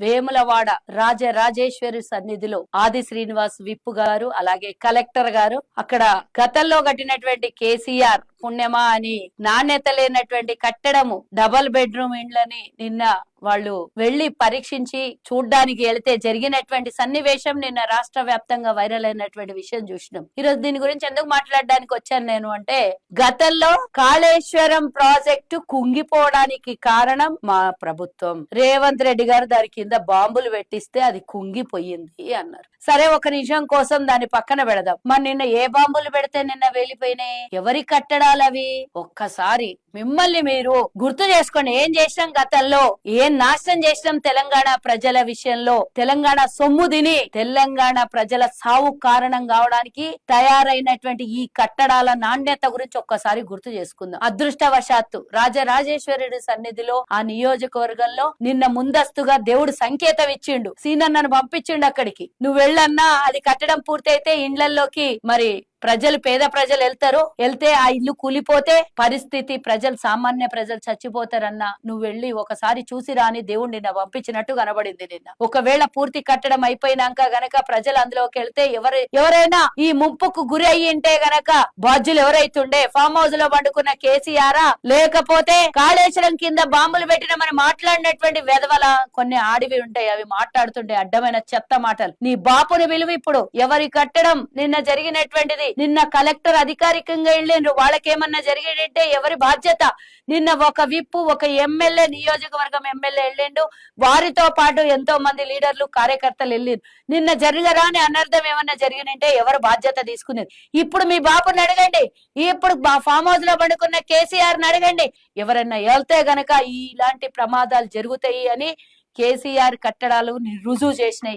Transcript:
వేములవాడ రాజరాజేశ్వరి సన్నిధిలో ఆది శ్రీనివాస్ విప్పు గారు అలాగే కలెక్టర్ గారు. అక్కడ గతంలో కట్టినటువంటి కేసీఆర్ పుణ్యమా అని నాణ్యత లేనటువంటి కట్టడము డబల్ బెడ్రూమ్ ఇండ్లని నిన్న వాళ్ళు వెళ్ళి పరీక్షించి చూడ్డానికి వెళితే జరిగినటువంటి సన్నివేశం నిన్న రాష్ట్ర వ్యాప్తంగా వైరల్ అయినటువంటి విషయం చూసినాం. ఈరోజు దీని గురించి ఎందుకు మాట్లాడడానికి వచ్చాను నేను అంటే గతంలో కాళేశ్వరం ప్రాజెక్టు కుంగిపోవడానికి కారణం మా ప్రభుత్వం. రేవంత్ రెడ్డి గారు దాని కింద బాంబులు పెట్టిస్తే అది కుంగిపోయింది అన్నారు. సరే ఒక నిమిషం కోసం దాన్ని పక్కన పెడదాం. మరి నిన్న ఏ బాంబులు పెడితే నిన్న వెళ్ళిపోయినాయి ఎవరి కట్టడాలు అవి? ఒక్కసారి మిమ్మల్ని మీరు గుర్తు చేసుకోండి ఏం చేసినాం గతంలో? ఏం నాశనం చేసినాం తెలంగాణ ప్రజల విషయంలో. తెలంగాణ సొమ్ము తిని తెలంగాణ ప్రజల సావు కారణం కావడానికి తయారైనటువంటి ఈ కట్టడాల నాణ్యత గురించి ఒక్కసారి గుర్తు చేసుకుందాం. అదృష్టవశాత్తు రాజరాజేశ్వరుడి సన్నిధిలో ఆ నియోజకవర్గంలో నిన్న ముందస్తుగా దేవుడు సంకేతం ఇచ్చిండు. సీనన్నను పంపించిండు అక్కడికి. నువ్వు వెళ్ళన్నా అది కట్టడం పూర్తయితే ఇండ్లల్లోకి మరి ప్రజలు పేద ప్రజలు వెళ్తారు వెళ్తే ఆ ఇల్లు కూలిపోతే పరిస్థితి ప్రజలు సామాన్య ప్రజలు చచ్చిపోతారన్న నువ్వు వెళ్ళి ఒకసారి చూసి రాని దేవుడు నిన్న పంపించినట్టు కనబడింది నిన్న. ఒకవేళ పూర్తి కట్టడం అయిపోయినాక గనక ప్రజలు అందులోకి వెళ్తే ఎవరు ఎవరైనా ఈ ముంపుకు గురి అయ్యింటే గనక బాధ్యులు ఎవరైతుండే ఫామ్ హౌస్లో పండుకున్న కేసీఆరా లేకపోతే కాళేశ్వరం కింద బాంబులు పెట్టిన మనం మాట్లాడినటువంటి వెధవల కొన్ని ఆడివి ఉంటాయి అవి మాట్లాడుతుండే అడ్డమైన చెత్త మాటలు. నీ బాపుని విలువ ఇప్పుడు ఎవరి కట్టడం నిన్న జరిగినటువంటిది నిన్న కలెక్టర్ అధికారికంగా వెళ్ళిండ్రు. వాళ్ళకేమన్నా జరిగేటంటే ఎవరి బాధ్యత? నిన్న ఒక విప్పు ఒక ఎమ్మెల్యే నియోజకవర్గం ఎమ్మెల్యే వెళ్ళిండు. వారితో పాటు ఎంతో మంది లీడర్లు కార్యకర్తలు వెళ్ళిండ్రు. నిన్న జరగరాని అనర్థం ఏమన్నా జరిగినంటే ఎవరు బాధ్యత తీసుకునేది? ఇప్పుడు మీ బాపుని అడగండి. ఇప్పుడు మా ఫామ్ హౌస్లో పడుకున్న కేసీఆర్ని అడగండి. ఎవరైనా వెళ్తే గనక ఇలాంటి ప్రమాదాలు జరుగుతాయి అని కేసీఆర్ కట్టడాలు రుజువు చేసినాయి.